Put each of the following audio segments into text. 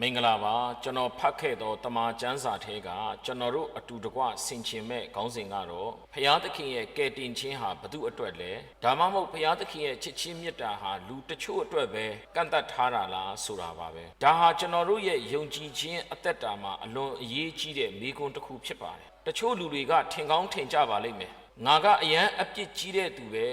မင်္ဂလာပါကျွန်တော်ဖတ်ခဲ့သောတမန်ကျမ်းစာထဲကကျွန်တော်တို့အတူတကွဆင်ခြင်မဲ့ခေါင်းစဉ်ကတော့ဖျားသခင်ရဲ့ကယ်တင်ခြင်းဟာဘု து အတွက်လဲဒါမှမဟုတ်ဖျားသခင်ရဲ့ချစ်ချင်းမေတ္တာဟာလူတချို့အတွက်ပဲကန့်တတ်ထားတာလားဆိုတာပါပဲဒါဟာကျွန်တော်တို့ရဲ့ယုံကြည်ခြင်းအသက်တာမှာအလွန်အရေးကြီးတဲ့မိကွန်းတစ်ခုဖြစ်ပါတယ်တချို့လူတွေကထင်ကောင်းထင်ကြပါလိမ့်မယ်ငါကအယံအပြစ်ကြီးတဲ့သူပဲ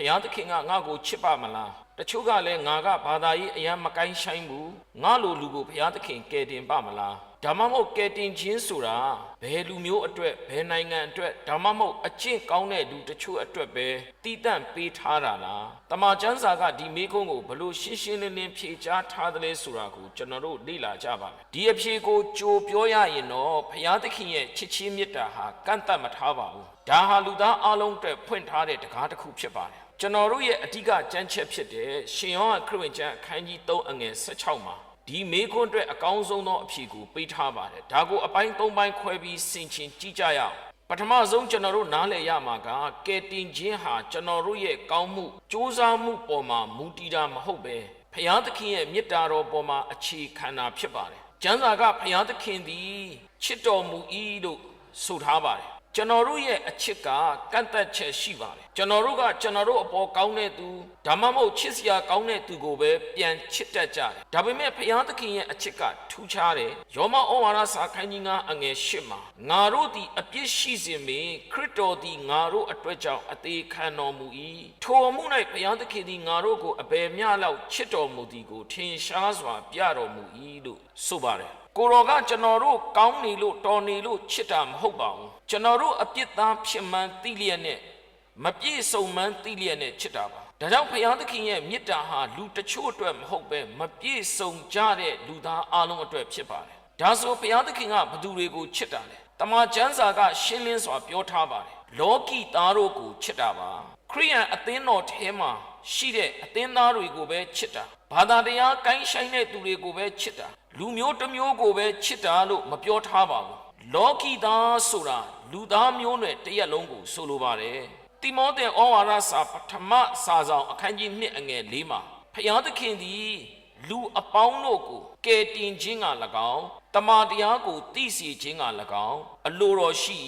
ဖျားသခင်ကငါ့ကိုချစ်ပါမလားတချို့ကလည်းငါကဘာသာရေးအယံမကိုင်းဆိုင်ဘူးငါလိုလူကိုဘုရားသခင်ကယ်တင်ပါမလားဒါမှမဟုတ်ကယ်တင်ခြင်းဆိုတာဘယ်လူမျိုးအတွက်ဘယ်နိုင်ငံအတွက်ဒါမှမဟုတ်အကျင့်ကောင်းတဲ့လူတချို့အတွက်ပဲတီးတန့်ပေးထားတာလားတမန်ကျမ်းစာကဒီမေခွန်းကိုဘလို့ရှင်းရှင်းလင်းလင်းဖြေကြားထားတယ်လဲဆိုတာကိုကျွန်တော်တို့လေ့လာကြပါမယ်ဒီအဖြေကိုကြိုပြောရရင်တော့ဘုရားသခင်ရဲ့ချစ်ချင်းမေတ္တာဟာကန့်တတ်မထားပါဘူးဒါဟာလူသားအလုံးအတွက်ဖွင့်ထားတဲ့တကားတစ်ခုဖြစ်ပါတယ် ကျွန်တော်တို့ရဲ့အဓိကကြမ်းချက်ဖြစ်တဲ့ရှင်ယောဟန်ခရစ်ဝင်ကျမ်းအခန်းကြီး3အငယ်16မှာဒီမေခွန်းအတွက်အကောင်းဆုံးသောအဖြေကိုပေးထားပါတယ်ဒါကိုအပိုင်း၃ပိုင်းခွဲပြီးဆင်ခြင်ကြည့်ကြရအောင်ပထမဆုံးကျွန်တော်တို့နားလည်ရမှာကကယ်တင်ခြင်းဟာကျွန်တော်တို့ရဲ့ကောင်းမှုစ조사မှုပေါ်မှာမူတည်တာမဟုတ်ပဲဖျားသခင်ရဲ့မေတ္တာတော်ပေါ်မှာအခြေခံတာဖြစ်ပါတယ်ကျမ်းစာကဖျားသခင်သည်ချစ်တော်မူ၏လို့ဆိုထားပါတယ်ကျွန်တော်တို့ရဲ့အချစ်ကကန့်သက်ချက်ရှိပါတယ် ကျွန်တော်တို့ကကျွန်တော်တို့အပေါ်ကောင်းတဲ့သူဒါမှမဟုတ်ချစ်စရာကောင်းတဲ့သူကိုပဲပြန်ချစ်တတ်ကြတယ်ဒါပေမဲ့ဘုရားသခင်ရဲ့အချစ်ကထူးခြားတယ်ယောမဩဝါဒစာခန်းကြီး9အငယ်8မှာငါတို့သည်အပြစ်ရှိစဉ်ပင်ခရစ်တော်သည်ငါတို့အတွက်ကြောင့်အသေးခံတော်မူ၏ထိုအမှု၌ဘုရားသခင်သည်ငါတို့ကိုအဘယ်မျှလောက်ချစ်တော်မူသည်ကိုထင်ရှားစွာပြတော်မူ၏လို့ဆိုပါတယ်ကိုတော်ကကျွန်တော်တို့ကောင်းနေလို့တော်နေလို့ချစ်တာမဟုတ်ပါဘူးကျွန်တော်တို့အပြစ်သားဖြစ်မှန်းသိလျက်နဲ့ မပြည့်စုံမှန်းသိလျက်နဲ့ချစ်တာပါဒါကြောင့်ဘုရားသခင်ရဲ့မေတ္တာဟာလူတချို့အတွက်မဟုတ်ပဲမပြည့်စုံကြတဲ့လူသားအလုံးအတွက်ဖြစ်ပါတယ်ဒါဆိုဘုရားသခင်ကဘသူတွေကိုချစ်တာလဲတမန်ကျမ်းစာကရှင်းလင်းစွာပြောထားပါတယ်လောကီသားတို့ကိုချစ်တာပါခရိယန်အသင်းတော်ထဲမှာရှိတဲ့အသင်းသားတွေကိုပဲချစ်တာဘာသာတရားကိုင်းဆိုင်တဲ့သူတွေကိုပဲချစ်တာလူမျိုးတစ်မျိုးကိုပဲချစ်တာလို့မပြောထားပါဘူးလောကီသားဆိုတာလူသားမျိုးနွယ်တစ်ရက်လုံးကိုဆိုလိုပါတယ် တိမောသဲဩဝါဒစာပထမစာဆောင်အခန်းကြီး1အငယ်၄မှာဖျားသခင်သည်လူအပေါင်းတို့ကိုကယ်တင်ခြင်းက၎င်းတမန်တရားကိုသိစေခြင်းက၎င်းအလိုတော်ရှိ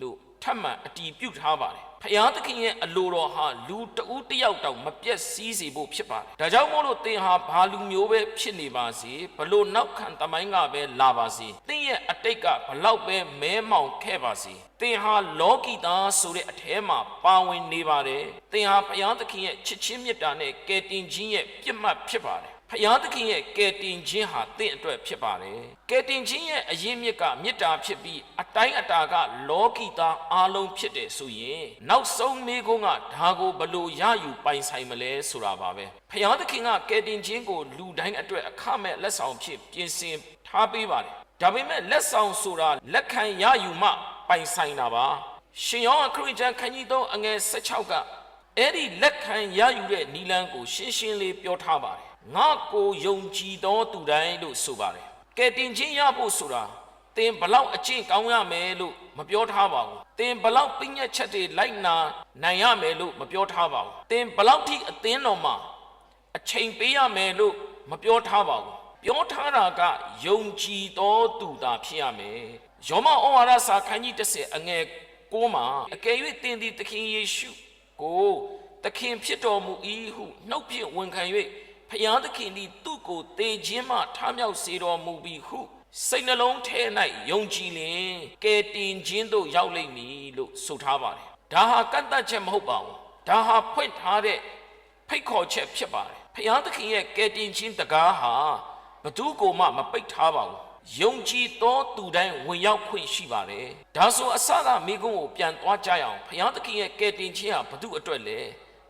လို့ ထပ်မံအတည်ပြုထားပါတယ်ဖျားသခင်ရဲ့အလိုတော်ဟာလူတဦးတစ်ယောက်တောင်မပြတ်စည်းစေဖို့ဖြစ်ပါတယ်ဒါကြောင့်မို့လို့သင်ဟာဘာလူမျိုးပဲဖြစ်နေပါစေဘလို့နောက်ခံတမိုင်းကပဲလာပါစေသင်ရဲ့အတိတ်ကဘလောက်ပဲမဲမောင်ခဲ့ပါစေသင်ဟာလောကီသားဆိုတဲ့အထဲမှာပါဝင်နေပါတယ်သင်ဟာဘုရားသခင်ရဲ့ချစ်ချင်းမေတ္တာနဲ့ကယ်တင်ခြင်းရဲ့ပြည့်မှတ်ဖြစ်ပါတယ် ဖျားသခင်ရဲ့ကယ်တင်ခြင်းဟာတင့်အတွက်ဖြစ်ပါတယ်။ကယ်တင်ခြင်းရဲ့အရင်းမြစ်ကမေတ္တာဖြစ်ပြီးအတိုင်းအတာကလောကီသားအလုံးဖြစ်တယ်ဆိုရင်နောက်ဆုံးမိကုန်းကဒါကိုဘလို့ရယူပိုင်ဆိုင်မလဲဆိုတာပါပဲ။ဖျားသခင်ကကယ်တင်ခြင်းကိုလူတိုင်းအတွက်အခမဲ့လက်ဆောင်ဖြစ်ပြင်ဆင်ထားပေးပါတယ်။ဒါပေမဲ့လက်ဆောင်ဆိုတာလက်ခံရယူမှပိုင်ဆိုင်တာပါ။ရှင်ယောဟန်ခရစ်ယာန်ခန်းကြီး3အငယ်16ကအဲ့ဒီလက်ခံရယူတဲ့နီလန်းကိုရှင်းရှင်းလေးပြောထားပါတယ် ငါကိုယုံကြည်သောသူတိုင်းလို့ဆိုပါတယ်ကဲတင်ချင်းရဖို့ဆိုတာသင်ဘလောက်အကျင့်ကောင်းရမယ်လို့မပြောထားပါဘူးသင်ဘလောက်ပညာချက်တွေလိုက်နာနိုင်ရမယ်လို့မပြောထားပါဘူးသင်ဘလောက်ထိအသင်းတော်မှာအချိန်ပေးရမယ်လို့မပြောထားပါဘူးပြောထားတာကယုံကြည်သောသူသာဖြစ်ရမယ်ယောမဩဝါဒစာခန်းကြီး30အငယ်6မှာအကယ်၍သင်သည်သခင်ယေရှုကိုသခင်ဖြစ်တော်မူ၏ဟုနှုတ်ဖြင့်ဝန်ခံ၍ ဖျားသခင်သည်သူ့ကိုတေခြင်းမှထားမြောက်စေတော်မူပြီးဟုစိတ်နှလုံးထဲ၌ယုံကြည်လင်ကယ်တင်ခြင်းသို့ရောက်လိမ့်မည်လို့ဆိုထားပါတယ်ဒါဟာကန့်တတ်ချက်မဟုတ်ပါဘူးဒါဟာဖွင့်ထားတဲ့ဖိတ်ခေါ်ချက်ဖြစ်ပါတယ်ဖျားသခင်ရဲ့ကယ်တင်ခြင်းတကားဟာဘသူကိုမှမပိတ်ထားပါဘူးယုံကြည်သောသူတိုင်းဝင်ရောက်ခွင့်ရှိပါတယ်ဒါဆိုအစကမိကုန်းကိုပြန်သွားကြရအောင်ဘုရားသခင်ရဲ့ကယ်တင်ခြင်းဟာဘသူအတွက်လဲ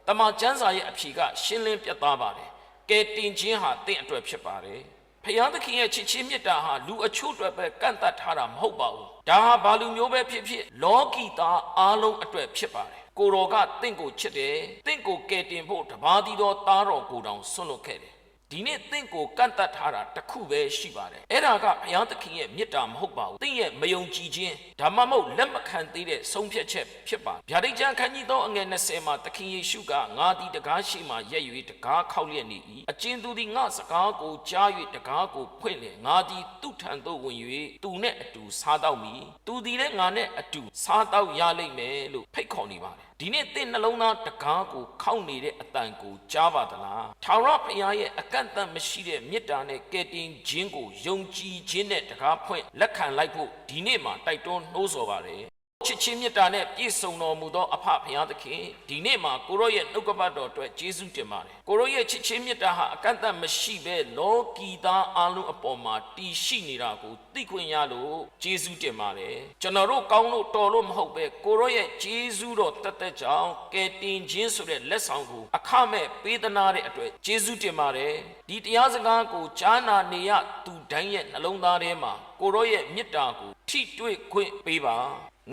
တမန်ကျမ်းစာရဲ့အဖြေကရှင်းလင်းပြတ်သားပါတယ် ကယ်တင်ခြင်းဟာတင့်အတွက်ဖြစ်ပါတယ်ဖျားသခင်ရဲ့ချစ်ချင်းမေတ္တာဟာလူအချို့အတွက်ပဲကန့်သတ်ထားတာမဟုတ်ပါဘူးဒါဟာဘာလူမျိုးပဲဖြစ်ဖြစ်လောကီသားအားလုံးအတွက်ဖြစ်ပါတယ်ကိုတော်ကတင့်ကိုချစ်တယ်တင့်ကိုကယ်တင်ဖို့တပါးသီးသောသားတော်ကိုတောင်ဆွန့်လွတ်ခဲ့တယ် ဒီနေ့သင်ကိုကန့်တတ်ထားတာတစ်ခုပဲရှိပါတယ်အဲ့ဒါကဘုရားသခင်ရဲ့မေတ္တာမဟုတ်ပါဘူးသင်ရဲ့မယုံကြည်ခြင်းဒါမှမဟုတ်လက်မခံသေးတဲ့ဆုံးဖြတ်ချက်ဖြစ်ပါဗျာဒိတ်ကျမ်းခန်းကြီးသောအငယ်20မှာသခင်ယေရှုကငါသည်တကားရှိမှရက်၍တကားခောက်လျက်နေ၏အကျဉ်သူသည်ငါစကားကိုကြား၍တကားကိုဖွင့်လေငါသည်သူ့ထံသို့ဝင်၍သူနဲ့အတူစားတော့မည်သူသည်လည်းငါနဲ့အတူစားတော့ရလိမ့်မယ်လို့ဖိတ်ခေါ်နေပါတယ်ဒီနေ့သင်နှလုံးသားတကားကိုခောက်နေတဲ့အတန်ကိုကြားပါသလားထာဝရဘုရားရဲ့အကန့်အသတ်မရှိတဲ့မေတ္တာနဲ့ကယ်တင်ခြင်းကိုယုံကြည်ခြင်းနဲ့တကားဖွင့်လက်ခံလိုက်ဖို့ဒီနေ့မှာတိုက်တွန်းနှိုးဆော်ပါတယ် ချစ်ချင်းမေတ္တာနဲ့ပြည့်စုံတော်မူသောအဖဖရားသခင်ဒီနေ့မှာကိုရောရဲ့နှုတ်ကပတ်တော်အတွက်ကျေးဇူးတင်ပါတယ်ကိုရောရဲ့ချစ်ချင်းမေတ္တာဟာအကန့်အသတ်မရှိဘဲလောကီသားအလုံးအပေါ်မှာတည်ရှိနေတာကိုသိခွင့်ရလို့ကျေးဇူးတင်ပါတယ်ကျွန်တော်တို့ကောင်းလို့တော်လို့မဟုတ်ပဲကိုရောရဲ့ကျေးဇူးတော်တက်တက်ကြောင့်ကယ်တင်ခြင်းဆိုတဲ့လက်ဆောင်ကိုအခမဲ့ပေးသနာတဲ့အတွက်ကျေးဇူးတင်ပါတယ်ဒီတရားစကားကိုကြားနာနေရသူတိုင်းရဲ့နှလုံးသားထဲမှာ ကိုရောရဲ့မေတ္တာကိုထိတွေ့ခွင့်ပေးပါ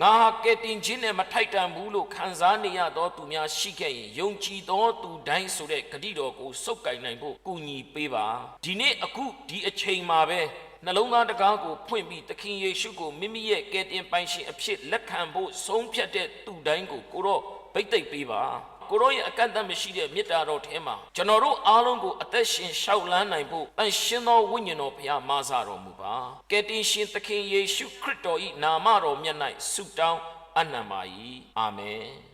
ငါဟာကယ်တင်ခြင်းနဲ့မထိုက်တန်ဘူးလို့ခံစားနေရသောသူများရှိခဲ့ရင်ယုံကြည်သောသူတိုင်းဆိုတဲ့ဂတိတော်ကိုစုပ်ကိုင်နိုင်ဖို့ကူညီပေးပါဒီနေ့အခုဒီအချိန်မှာပဲနှလုံးသားတကားကိုဖွင့်ပြီးသခင်ယေရှုကိုမိမိရဲ့ကယ်တင်ပိုင်ရှင်အဖြစ်လက်ခံဖို့ဆုံးဖြတ်တဲ့သူတိုင်းကိုကိုတော့ဗိတ်သိက်ပေးပါ ကိုရောရဲ့အကန့်အသတ်မရှိတဲ့မေတ္တာတော်ထဲမှာကျွန်တော်တို့အားလုံးကိုအသက်ရှင်ရှောက်လန်းနိုင်ဖို့တန်ရှင်သောဝိညာဉ်တော်ဘုရားမဆတော်မူပါကယ်တင်ရှင်သခင်ယေရှုခရစ်တော်၏နာမတော်မြတ်၌ဆုတောင်းအနံပါ၏အာမင်